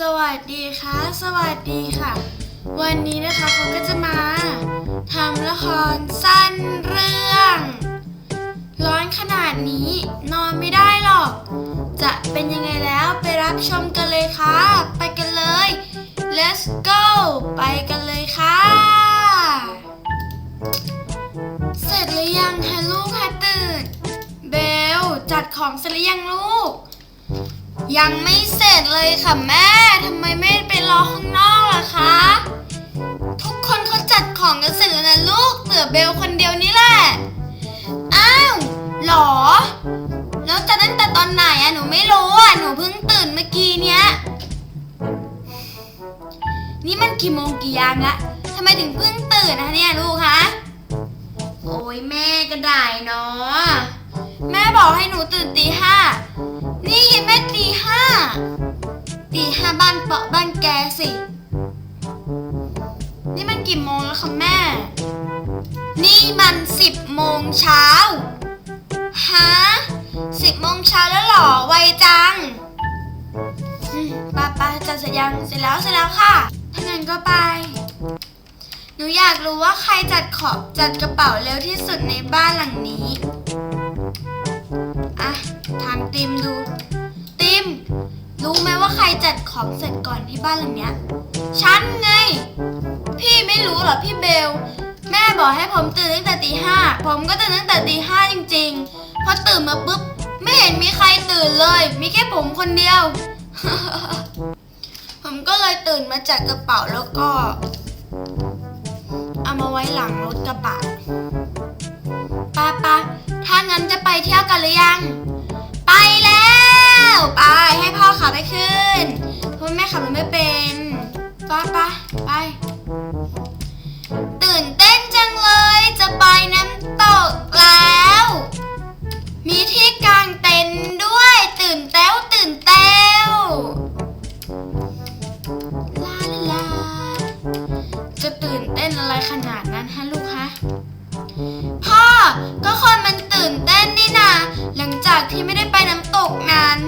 สวัสดีค่ะ สวัสดีค่ะ วันนี้นะคะเขาก็จะมาทำละครสั้นเรื่อง ร้อนขนาดนี้นอนไม่ได้หรอก จะเป็นยังไงแล้วไปรับชมกันเลยค่ะ ไปกันเลย let's go ไปกันเลยค่ะ เสร็จหรือยังคะลูกคะตื่น เบลจัดของเสร็จหรือยังลูก ยังไม่เสร็จเลยค่ะแม่ทำไมไม่ไปรอข้างนอกล่ะคะ ทุกคนเขาจัดของกันเสร็จแล้วนะลูกเหลือเบลคนเดียวนี่แหละ อ้าวหรอ แล้วจะตั้งแต่ตอนไหนอะหนูไม่รู้อะหนูเพิ่งตื่นเมื่อกี้เนี้ย นี่มันกี่โมงกี่ยามละทำไมถึงเพิ่งตื่นนะเนี่ยลูกคะโอ้ยแม่ก็ได้เนาะแม่บอกให้หนูตื่นตีห้า นี่แม่ตีห้าตีห้าบ้านเปาะบ้านแกสิ นี่มันกี่โมงแล้วคะแม่ นี่มันสิบโมงเช้าฮะสิบโมงเช้าแล้วหรอไวจังป้าป้าจะเสร็จยังเสร็จแล้วเสร็จแล้วค่ะถ้างั้นก็ไป หนูอยากรู้ว่าใครจัดขอบจัดกระเป๋าเร็วที่สุดในบ้านหลังนี้ ติมดู ติม รู้ไหมว่าใครจัดของเสร็จก่อนที่บ้านหลังเนี้ย ฉันไง พี่ไม่รู้เหรอพี่เบล แม่บอกให้ผมตื่นตั้งแต่ตีห้า ผมก็ตื่นตั้งแต่ตีห้าจริงๆ พอตื่นมาปุ๊บ ไม่เห็นมีใครตื่นเลย มีแค่ผมคนเดียว ผมก็เลยตื่นมาจัดกระเป๋าแล้วก็ เอามาไว้หลังรถกระบะป้าป้าถ้างั้นจะไปเที่ยวกันหรือยัง ไปแล้ว ไปให้พ่อขับไปขึ้นเพราะแม่ขับรถไม่เป็นป้าป้าไป ตื่นเต้นจังเลยจะไปน้ำตกแล้ว มีที่กางเต็นท์ด้วย ตื่นเต้วตื่นเต้วลาลา จะตื่นเต้นอะไรขนาดนั้นฮะลูกฮะพ่อก็คนมันตื่นเต้นนี่นาหลัง จากที่ไม่ได้ไปน้ำตกนาน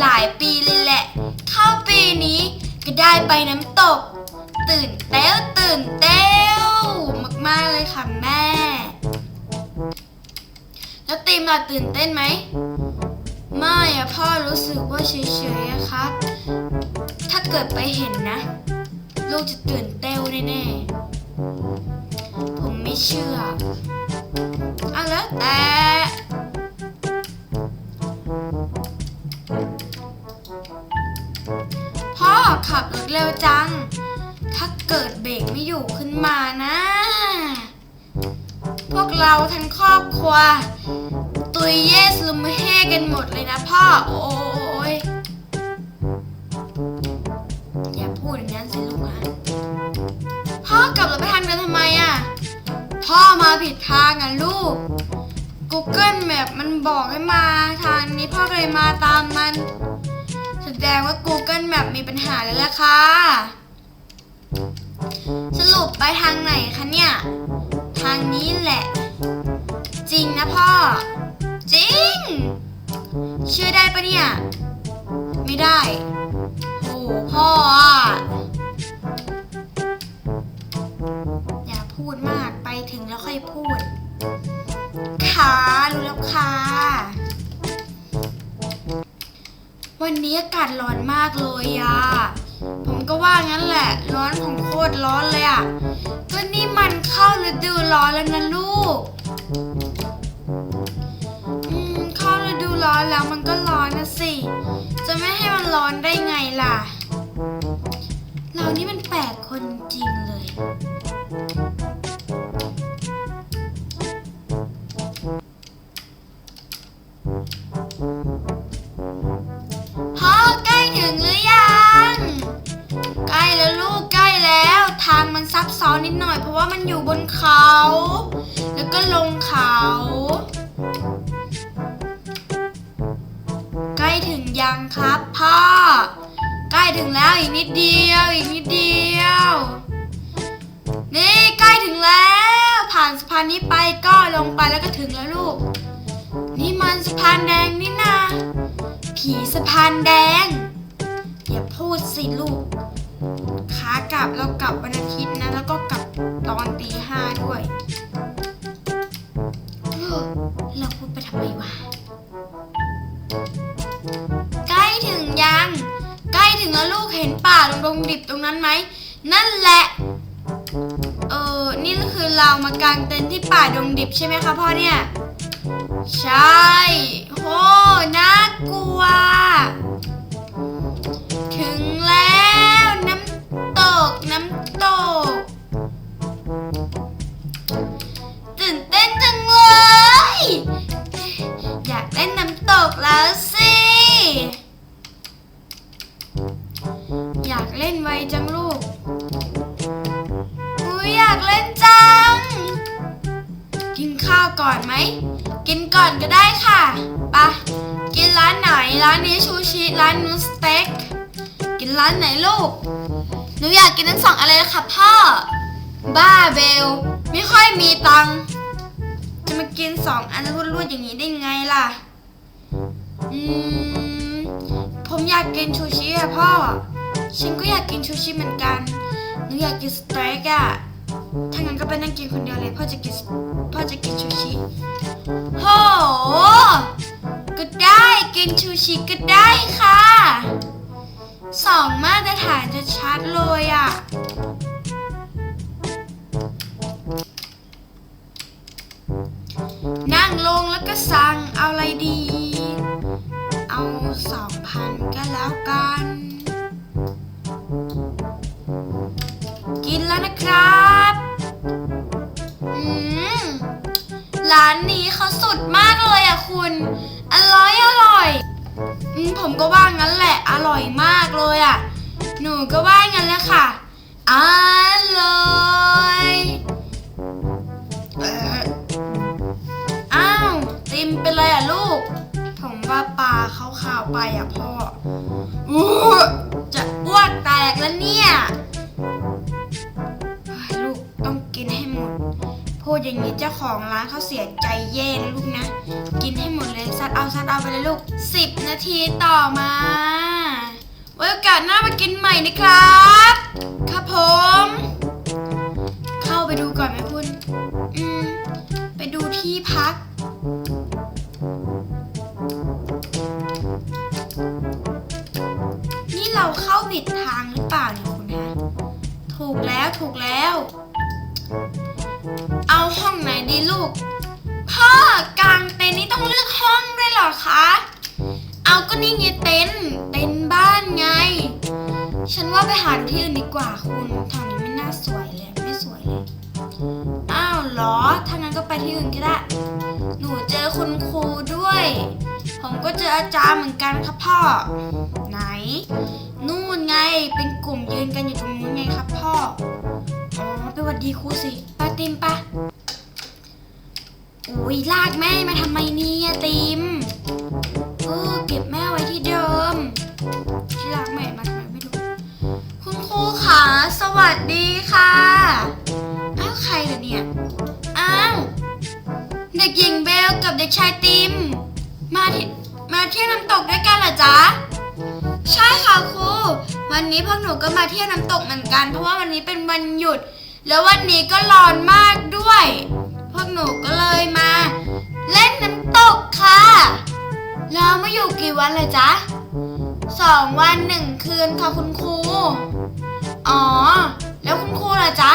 หลายปีเลยแหละ เข้าปีนี้ก็ได้ไปน้ำตก ตื่นเต้วตื่นเต้วมากๆเลยค่ะแม่ แล้วตีมล่ะตื่นเต้นไหมไม่อะพ่อรู้สึกว่าเฉยๆอะครับ ถ้าเกิดไปเห็นนะ ลูกจะตื่นเต้วแน่ๆ ผมไม่เชื่อ เอาแล้วแต่ ขับรถเร็วจัง ถ้าเกิดเบรกไม่อยู่ขึ้นมานะ พวกเราทั้งครอบครัว ตุยเยสลุมเฮกันหมดเลยนะพ่อ โอ้ยอย่าพูดอย่างนั้นสิลูกฮะพ่อกลับรถไปทางเดินทำไมอะ พ่อมาผิดทางอะลูก Google Map มันบอกให้มาทางนี้พ่อเลยมาตามมัน ดงว่า Google Map มีปัญหาแล้วล่ะค่ะ สรุปไปทางไหนคะเนี่ย ทางนี้แหละ จริงนะพ่อ จริง เชื่อได้ปะเนี่ย ไม่ได้ โอ้พ่ออะอย่าพูดมากไปถึงแล้วค่อยพูดค่ะรู้แล้วค่ะ วันนี้อากาศร้อนมากเลยอะผมก็ว่างั้นแหละ ร้อนของโคตรร้อนเลยอะก็นี่มันเข้าฤดูร้อนแล้วนะลูก อืมเข้าฤดูร้อนแล้วมันก็ร้อนนะสิ จะไม่ให้มันร้อนได้ไงล่ะ เรานี่มันแปลกคนจริง ทางมันซับซ้อนนิดหน่อย เพราะว่ามันอยู่บนเขา แล้วก็ลงเขา ใกล้ถึงยังครับพ่อ ใกล้ถึงแล้วอีกนิดเดียว อีกนิดเดียว นี่ใกล้ถึงแล้ว ผ่านสะพานนี้ไปก็ลงไปแล้วก็ถึงแล้วลูก นี่มันสะพานแดงนี่นาผีสะพานแดง อย่าพูดสิลูก ขากลับเรากลับวันอาทิตย์นะ แล้วก็กลับตอนตีห้าด้วยเราพูดไปทำไมวะใกล้ถึงยัง ใกล้ถึงแล้วลูกเห็นป่าลงดงดิบตรงนั้นไหม นั่นแหละ เออนี่ก็คือเรามากางเต็นท์ที่ป่าดงดิบใช่ไหมคะพ่อเนี่ย ใช่โหน่ากลัว ตกตื่นเต้นจังเลย อยากเล่นน้ำตกแล้วสิ อยากเล่นไวจังลูก อุ้ยอยากเล่นจัง กินข้าวก่อนไหม กินก่อนก็ได้ค่ะไปะกินร้านไหน ร้านนี้ชูชิ ร้านนู้นสเต็ก กินร้านไหนลูก หนูอยากกินทั้งสองอะไรเลยค่ะพ่อ บ้าเบล ไม่ค่อยมีตังค์จะมากินสองอันรวดๆอย่างนี้ได้ไงล่ะ อืม ผมอยากกินชูชิอะพ่อ ฉันก็อยากกินชูชิเหมือนกัน หนูอยากกินสเต็กอะถ้างั้นก็ไปนั่งกินคนเดียวเลยพ่อจะกินพ่อจะกินชูชิโหก็ได้กินชูชิก็ได้ค่ะ สองมาตรฐานจะชัดเลยอะนั่งลงแล้วก็สั่งเอาอะไรดี เอาสองพันก็แล้วกัน กินแล้วนะครับอืมร้านนี้เขาสุดมากเลยอะคุณ ผมก็ว่างั้นแหละ อร่อยมากเลยอะ หนูก็ว่างั้นแหละค่ะ อร่อยเอ่ออ้าว ติมเป็นไรอะลูก ผมว่าปลาเขาข่าวๆไปอะพ่ออู้จะอ้วกแตกแล้วเนี่ย พูดอย่างนี้เจ้าของร้านเขาเสียใจแย่นะลูกนะ กินให้หมดเลยซัดเอาซัดเอาไปเลยลูก 10 นาทีต่อมาไว้โอกาสหน้ามากินใหม่นะครับ ครับผม เข้าไปดูก่อนไหมคุณ อืม ไปดูที่พักนี่เราเข้าผิดทางหรือเปล่าเนี่ยคุณฮะ ถูกแล้วถูกแล้ว ห้องไหนดีลูก พ่อกลางเต็นท์นี่ต้องเลือกห้องด้วยเหรอคะ เอาก็นี่ไงเต็นท์เต็นท์บ้านไง ฉันว่าไปหาที่อื่นดีกว่าคุณแถวนี้ไม่น่าสวยเลยไม่สวยเลยอ้าวเหรอถ้างั้นก็ไปที่อื่นก็ได้ หนูเจอคุณครูด้วย ผมก็เจออาจารย์เหมือนกันครับพ่อ ไหน นู่นไงเป็นกลุ่มยืนกันอยู่ตรงนู้นไงครับพ่อ อ๋อไปหวัดดีครูสิปาติมปะ อุ้ยลากแม่มาทำไมเนี่ยติมเออเก็บแม่ไว้ที่เดิม ที่ลากแม่มาทำไมไม่รู้คุณครูขาสวัสดีค่ะอ้าวใครเหรอเนี่ยอ้าวเด็กหญิงเบลกับเด็กชายติม มาที่มาเที่ยวน้ำตกด้วยกันเหรอจ๊ะใช่ค่ะครูวันนี้พวกหนูก็มาเที่ยวน้ำตกเหมือนกัน เพราะว่าวันนี้เป็นวันหยุด แล้ววันนี้ก็ร้อนมากด้วย วกหนูก็เลยมา เล่นน้ำตกค่ะ แล้วมาอยู่กี่วันเลยจ๊ะสองวันหนึ่งคืนค่ะคุณครู อ๋อ แล้วคุณครูล่ะจ๊ะ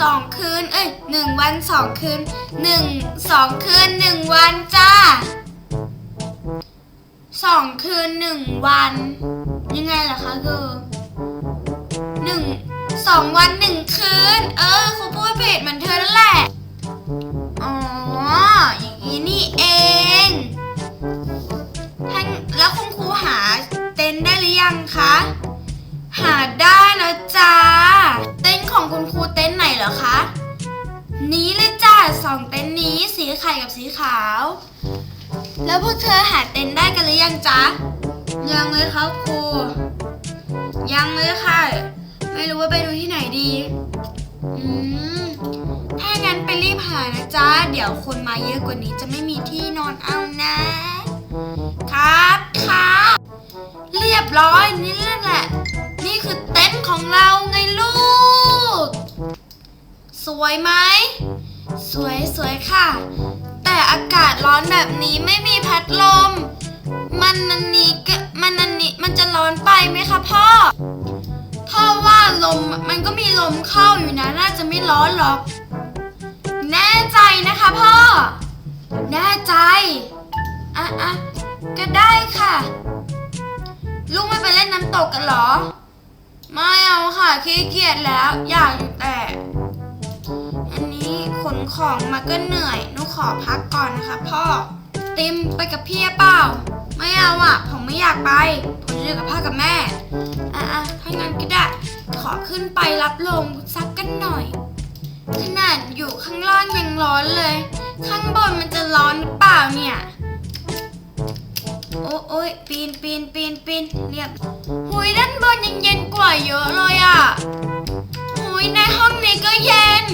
สองคืน เอ้ยหนึ่งวันสองคืนหนึ่งสองคืนหนึ่งวันจ้าสองคืนหนึ่งวัน ยังไงล่ะคะคือหนึ่ง สองวันหนึ่งคืน เออครูพูดผิดเหมือนเธอนั่นแหละ อ๋อ อย่างนี้นี่เองท่านแล้วคุณครูหาเต็นท์ได้หรือยังคะ หาได้แล้วจ้า เต็นท์ของคุณครูเต็นท์ไหนเหรอคะ นี้เลยจ้าสองเต็นท์นี้สีไข่กับสีขาว แล้วพวกเธอหาเต็นท์ได้กันหรือยังจ๊ะ ยังเลยครับครู ยังเลยค่ะ ไม่รู้ว่าไปดูที่ไหนดี อืม ถ้างั้นไปรีบหานะจ๊ะ เดี๋ยวคนมาเยอะกว่านี้จะไม่มีที่นอนเอานะ ครับค่ะเรียบร้อยนี่แหละ นี่คือเต็นท์ของเราไงลูก สวยไหม สวยสวยค่ะ แต่อากาศร้อนแบบนี้ไม่มีพัดลม มันอันนี้ก็มันอันนี้มันจะร้อนไปไหมคะพ่อ มมันก็มีลมเข้าอยู่นะ น่าจะไม่ร้อนหรอก แน่ใจนะคะพ่อ แน่ใจ อะอะก็ได้ค่ะ ลูกไม่ไปเล่นน้ำตกกันเหรอ ไม่เอาค่ะขี้เกียจแล้ว อยากอยู่แต่ อันนี้ขนของมาก็เหนื่อยหนูขอพักก่อนนะคะพ่อ ติมไปกับพี่เปล่า ไม่เอาอะ ผมไม่อยากไป ผมจะอยู่กับพ่อกับแม่ อะอะถ้างั้นก็ได้ ขอขึ้นไปรับลมสักกันหน่อย ขนาดอยู่ข้างล่างยังร้อนเลย ข้างบนมันจะร้อนหรือเปล่าเนี่ย โอ้โอ้ยปีนปีนปีนปีนเรียบหุยด้านบนยังเย็นกว่าเยอะเลยอะหุยในห้องนี้ก็เย็น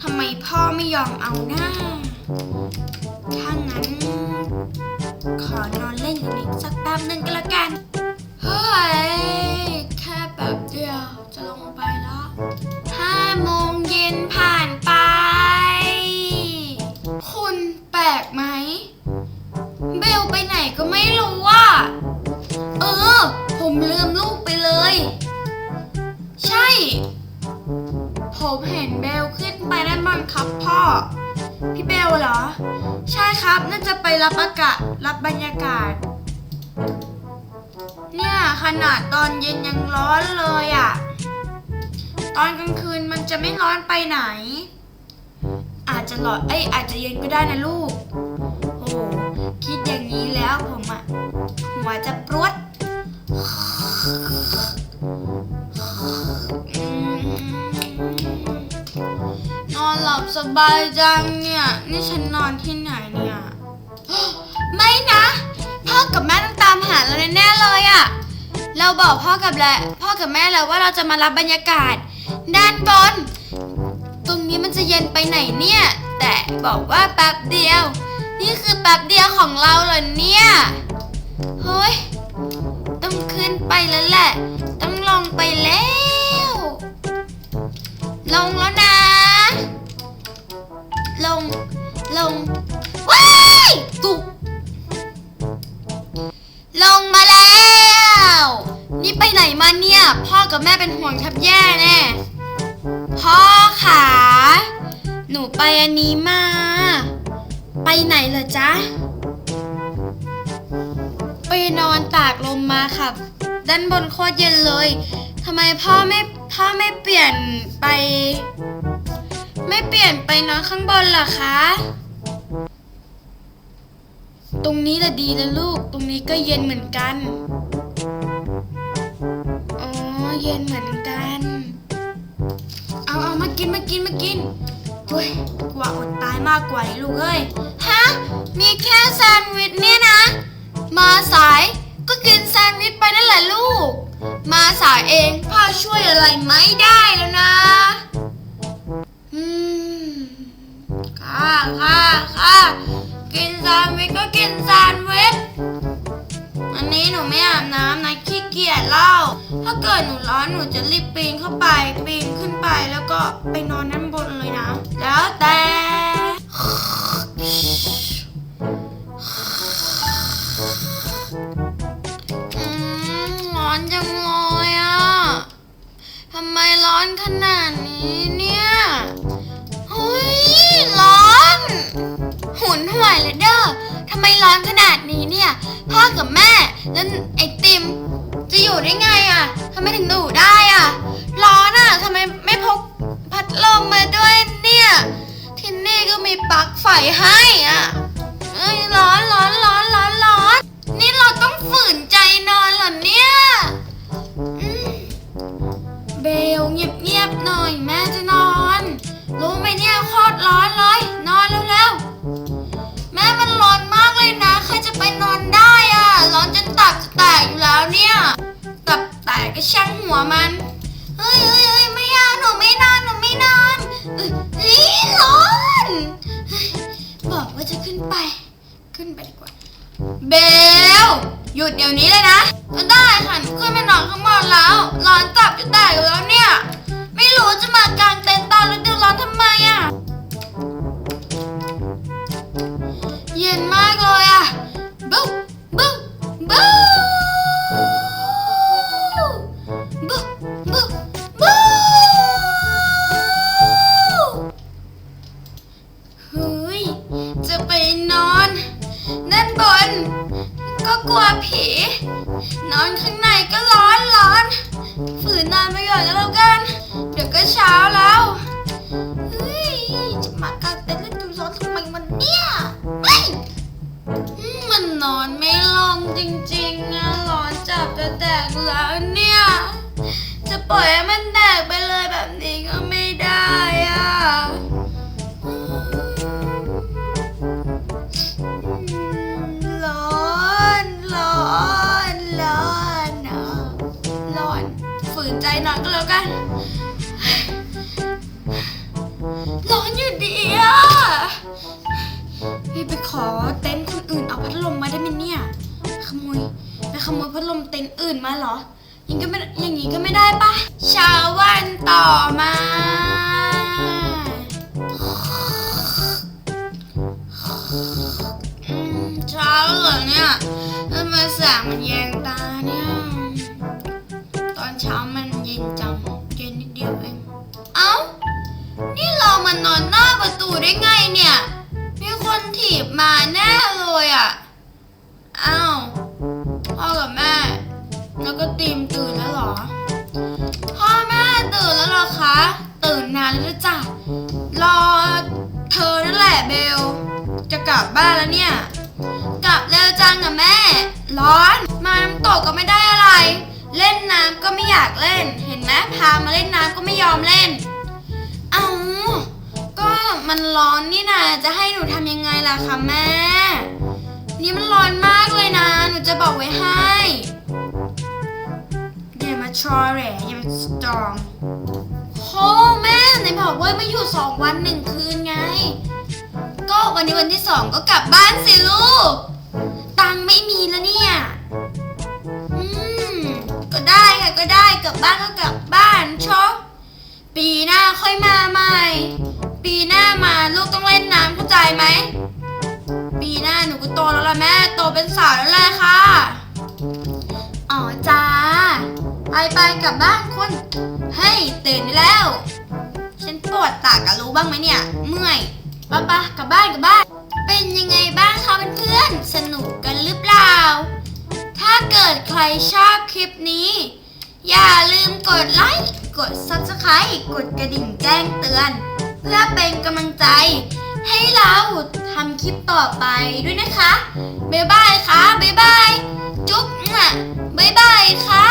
ทำไมพ่อไม่ยอมเอาหน้าถ้างั้น ขอนอนเล่นอยู่นี่สักแป๊บหนึ่งก็แล้วกัน เฮ้ย จะลงไปแล้วห้าโมงเย็นผ่านไป คุณแปลกไหม เบลไปไหนก็ไม่รู้ว่า เออ ผมลืมลูกไปเลย ใช่ ผมเห็นเบลขึ้นไปด้านบนครับพ่อ พี่เบลเหรอ ใช่ครับน่าจะไปรับอากาศรับบรรยากาศเนี่ยขนาดตอนเย็นยังร้อนเลยอะ่ะ ตอนกลางคืนมันจะไม่ร้อนไปไหน อาจจะร้อนเอ้ยอาจจะเย็นก็ได้นะลูก โอ้คิดอย่างนี้แล้วผมอะหัวจะปรวดนอนหลับสบายจังเนี่ย นี่ฉันนอนที่ไหนเนี่ย ไม่นะ พ่อกับแม่ต้องตามหาเราแน่ๆเลยอะเราบอกพ่อกับแลพ่อกับแม่แล้วว่าเราจะมารับบรรยากาศ ด้านบน ตรงนี้มันจะเย็นไปไหนเนี่ย แต่บอกว่าแป๊บเดียว นี่คือแป๊บเดียวของเราเหรอเนี่ยเฮ้ยต้องขึ้นไปแล้วแหละ ต้องลงไปแล้ว ลงแล้วนะ ลง ลง ว้ายตุกลงมาแล้ว นี่ไปไหนมาเนี่ย พ่อกับแม่เป็นห่วงแทบแย่แน่ พ่อขาหนูไปอันนี้มา ไปไหนเหรอจ๊ะ ไปนอนตากลมมาค่ะ ด้านบนโคตรเย็นเลยทำไมพ่อไม่พ่อไม่เปลี่ยนไป ไม่เปลี่ยนไปนอนข้างบนเหรอคะ ตรงนี้ละดีแล้วลูก ตรงนี้ก็เย็นเหมือนกัน อ๋อ เย็นเหมือน เอามากินมากินมากินเฮ้ยกว่าอดตายมากกว่านี้ลูกเอ้ยฮะมีแค่แซนด์วิชเนี่ยนะ มาสายก็กินแซนด์วิชไปนั่นแหละลูก มาสายเองพ่อช่วยอะไรไม่ได้แล้วนะอืมค่ะค่ะค่ะกินแซนด์วิชก็กินแซนด์วิช วันนี้หนูไม่อาบน้ำนะขี้เกียจเล่า ถ้าเกิดหนูร้อนหนูจะรีบปีนเข้าไป ปีนขึ้นไปแล้วก็ไปนอนด้านบนเลยนะ แล้วแต่ร้อนจังเลยอะทำไมร้อนขนาดนี้เนี่ยเฮ้ยร้อน หุนห่วยเลยเด้อ ทำไมร้อนขนาดนี้เนี่ย พ่อกับแม่แล้วไอติม จะอยู่ได้ไงอะทำไมถึงอยู่ได้อะ ร้อนอะทำไมไม่พกพัดลมมาด้วยเนี่ย ที่นี่ก็มีปลั๊กไฟให้อะเอ้ยร้อนร้อนร้อนร้อนร้อนนี่เราต้องฝืนใจนอนเหรอเนี่ยอืมเบลเงียบๆหน่อยแม่จะนอน รู้ไหมเนี่ยโคตรร้อนเลยากเลยนะ ใครจะไปนอนได้อะร้อนจนตับจะแตกอยู่แล้วเนี่ย ตับแตกก็ช่างหัวมัน เฮ้ยเฮ้ยเฮ้ยไม่เอาหนูไม่นอนหนูไม่นอนเอ้ยเฮ้ยร้อนบอกว่าจะขึ้นไป ขึ้นไปดีกว่า เบล หยุดเดี๋ยวนี้เลยนะก็ได้ค่ะหนูขึ้นไปนอนข้างบนแล้ว ร้อนจับจะแตกอยู่แล้วเนี่ย ไม่รู้จะมากางเต็นท์ตอนฤดูร้อนทำไมอะ เย็นมากเลยอะบึ้งบึ้งบึ้งบึ้งบึ้งบึ้งเฮ้ย จะไปนอนด้านบน ก็กลัวผี นอนข้างในก็ร้อนร้อน ฝืนนอนไปก่อนก็แล้วกัน เดี๋ยวก็เช้าแล้ว เฮ้ย จะ จริงๆอะร้อนจับจะแตกแล้วเนี่ย จะปล่อยให้มันแตกไปเลยแบบนี้ก็ไม่ได้อะร้อนร้อนร้อนอะร้อนฝืนใจหนอนก็แล้วกันร้อนอยู่ดีอะพี่ไปขอเต็นท์คนอื่นเอาพัดลมมาได้ไหมเนี่ย ขโมยไปขโมยพัดลมเต็นท์อื่นมาเหรอยังก็ไม่อย่างนี้ก็ไม่ได้ปะเช้าวันต่อมาอืมเช้าเหรอเนี่ยทำไมแสงมันแยงตาเนี่ย ตอนเช้ามันเย็นจังเย็นนิดเดียวเอง เอ้า นี่เรามานอนหน้าประตูได้ไงเนี่ย มีคนถีบมาแน่เลยอะ อ้าว พ่อกับแม่ แล้วก็ตีมตื่นแล้วเหรอ พ่อแม่ตื่นแล้วเหรอคะ ตื่นนานแล้วจ้ะ รอเธอนั่นแหละเบล จะกลับบ้านแล้วเนี่ย กลับเร็วจังนะแม่ ร้อน มาน้ำตกก็ไม่ได้อะไร เล่นน้ำก็ไม่อยากเล่น เห็นไหมพามาเล่นน้ำก็ไม่ยอมเล่น เอาก็มันร้อนนี่นะจะให้หนูทำยังไงล่ะคะแม่ นี่มันร้อนมากเลยนะ หนูจะบอกไว้ให้อย่ามาชอแหรอย่ามาสตรองโหแม่ไหนบอกว่ามาอยู่สองวันหนึ่งคืนไง ก็วันนี้วันที่สองก็กลับบ้านสิลูก ตังค์ไม่มีแล้วเนี่ย อืม ก็ได้ค่ะก็ได้กลับบ้านก็กลับบ้านชอบปีหน้าค่อยมาใหม่ ปีหน้ามาลูกต้องเล่นน้ำเข้าใจไหม ปีหน้าหนูก็โตแล้วล่ะแม่ โตเป็นสาวแล้วแหละค่ะ อ๋อจ้า ไปไปกลับบ้านคุณเฮ้ยตื่นได้แล้ว ฉันปวดตากะรู้บ้างไหมเนี่ย เมื่อยปะปะกลับบ้านกลับบ้าน เป็นยังไงบ้างคะเพื่อนๆ สนุกกันหรือเปล่า ถ้าเกิดใครชอบคลิปนี้ อย่าลืมกดไลค์ กด Subscribe กดกระดิ่งแจ้งเตือน เพื่อเป็นกำลังใจให้เรา ทำคลิปต่อไปด้วยนะคะ บ๊ายบายค่ะ บ๊ายบาย จุ๊บบ๊ายบายค่ะ